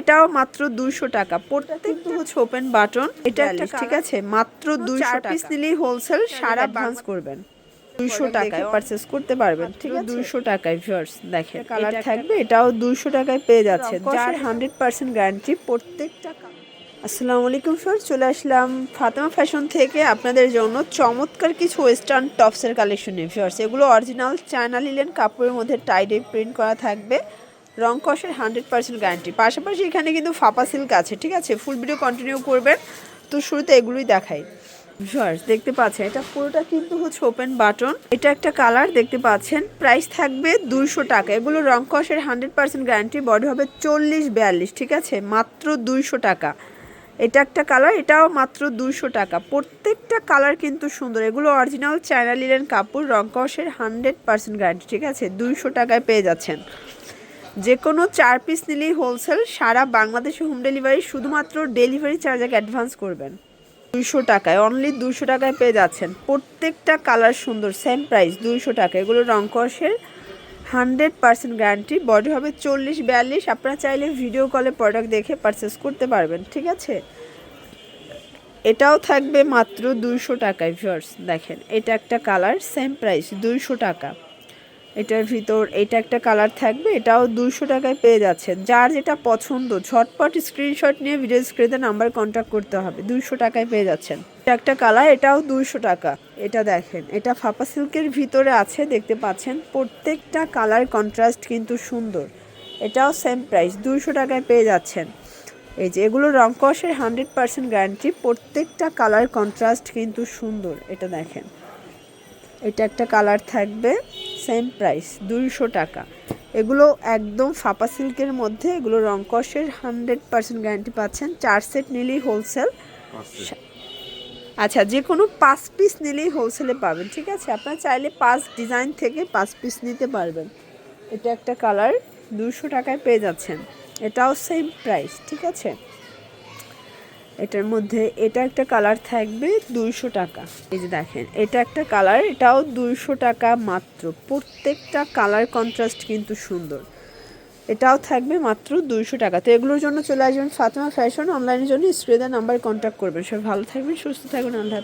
এটাও মাত্র দুইশো টাকা। প্রত্যেকটা হচ্ছে ওপেন বাটন এটা ঠিক আছে? মাত্র দুইশো পিস নিলেই হোলসেল সারা অ্যাডভান্স করবেন। দুইশো টাকায় পারচেস করতে পারবেন। ঠিক আছে? দুইশো টাকায় ভিউয়ার্স দেখেন। কালার থাকবে এটাও দুইশো টাকায় পেয়ে যাচ্ছে যার হান্ড্রেড পার্সেন্ট গ্যারান্টি প্রত্যেকটা আসসালামু আলাইকুম স্যার চলে আসলাম ফাতেমা ফ্যাশন থেকে আপনাদের জন্য চমৎকার কিছু ওয়েস্টার্ন টপসের কালেকশন নিয়ে ভিউয়ার্স এগুলো অরিজিনাল চায়না লিলেন কাপড়ের মধ্যে টাইডে প্রিন্ট করা থাকবে। রং কষের হান্ড্রেড পার্সেন্ট গ্যারান্টি পাশাপাশি এখানে কিন্তু ফাপা সিল্ক আছে, ঠিক আছে? ফুল ভিডিও কন্টিনিউ করবেন। তো শুরুতে এগুলোই দেখাই। ভিউয়ার্স দেখতে পাচ্ছেন, এটা পুরোটা কিন্তু হচ্ছে ওপেন বাটন এটা একটা কালার দেখতে পাচ্ছেন? প্রাইস থাকবে দুইশো টাকা। এগুলো রং কষের হান্ড্রেড পার্সেন্ট গ্যারান্টি বডি হবে চল্লিশ বিয়াল্লিশ, ঠিক আছে? মাত্র দুইশো টাকা। এটা একটা কালার এটাও মাত্র দুইশো টাকা। প্রত্যেকটা কালার কিন্তু সুন্দর। এগুলো অরিজিনাল চায়না লিলেন কাপড়, রং কষের হান্ড্রেড পার্সেন্ট গ্যারান্টি ঠিক আছে? দুইশো টাকায় পেয়ে যাচ্ছেন। যে কোনো চার পিস নিলেই হোলসেল সারা বাংলাদেশে হোম ডেলিভারি শুধুমাত্র ডেলিভারি চার্জ আগে অ্যাডভান্স করবেন। দুইশো টাকায় অনলি দুইশো টাকায় পেয়ে যাচ্ছেন। প্রত্যেকটা কালার সুন্দর সেম প্রাইস দুইশো টাকা। এগুলো রং কষের হান্ড্রেড পার্সেন্ট গ্যারান্টি বডি হবে চল্লিশ, বিয়াল্লিশ। আপনারা চাইলে ভিডিও কলে প্রোডাক্ট দেখে পারচেস করতে পারবেন, ঠিক আছে? এটাও থাকবে মাত্র দুইশো টাকায় ভিউয়ার্স দেখেন। এটা একটা কালার সেম প্রাইস দুইশো টাকা। এটার ভিতর, এটা একটা কালার থাকবে, এটাও দুইশো টাকায় পেয়ে যাচ্ছেন। যার যেটা পছন্দ, ঝটপট স্ক্রিনশট নিয়ে ভিডিও স্ক্রিনে নাম্বার কন্ট্যাক্ট করতে হবে, দুইশো টাকায় পেয়ে যাচ্ছেন। এটা একটা কালার, এটাও দুইশো টাকা। এটা দেখেন, এটা ফাপা সিল্কের ভিতরে আছে, দেখতে পাচ্ছেন। প্রত্যেকটা কালার কন্ট্রাস্ট কিন্তু সুন্দর। এটাও সেম প্রাইস দুইশো টাকায় পেয়ে যাচ্ছেন। এই যে, এগুলো রং কষের হান্ড্রেড পার্সেন্ট গ্যারান্টি প্রত্যেকটা কালার কন্ট্রাস্ট কিন্তু সুন্দর। এটা দেখেন, এটা একটা কালার থাকবে। সেম প্রাইস দুইশো টাকা। এগুলো একদম ফাপা সিল্কের মধ্যে এগুলো রং কষের হান্ড্রেড পার্সেন্ট গ্যারান্টি পাচ্ছেন। চার সেট নিলেই হোলসেল আচ্ছা যে কোনো পাঁচ পিস নিলেই হোলসেলে পাবেন ঠিক আছে? আপনারা চাইলে পাঁচ ডিজাইন থেকে পাঁচ পিস নিতে পারবেন। এটা একটা কালার দুশো টাকায় পেয়ে যাচ্ছেন। এটাও সেম প্রাইস ঠিক আছে? এটার মধ্যে, এটা একটা কালার থাকবে দুইশো টাকা। এই যে দেখেন, এটা একটা কালার এটাও দুইশো টাকা মাত্র। প্রত্যেকটা কালার কন্ট্রাস্ট কিন্তু সুন্দর। এটাও থাকবে মাত্র দুইশো টাকা। তো এগুলোর জন্য চলে আসবেন ফাতেমা ফ্যাশন অনলাইনের জন্য স্ক্রিনের নাম্বার কন্ট্যাক্ট করবেন। সব ভালো থাকবেন, সুস্থ থাকবেন, আল্লাহ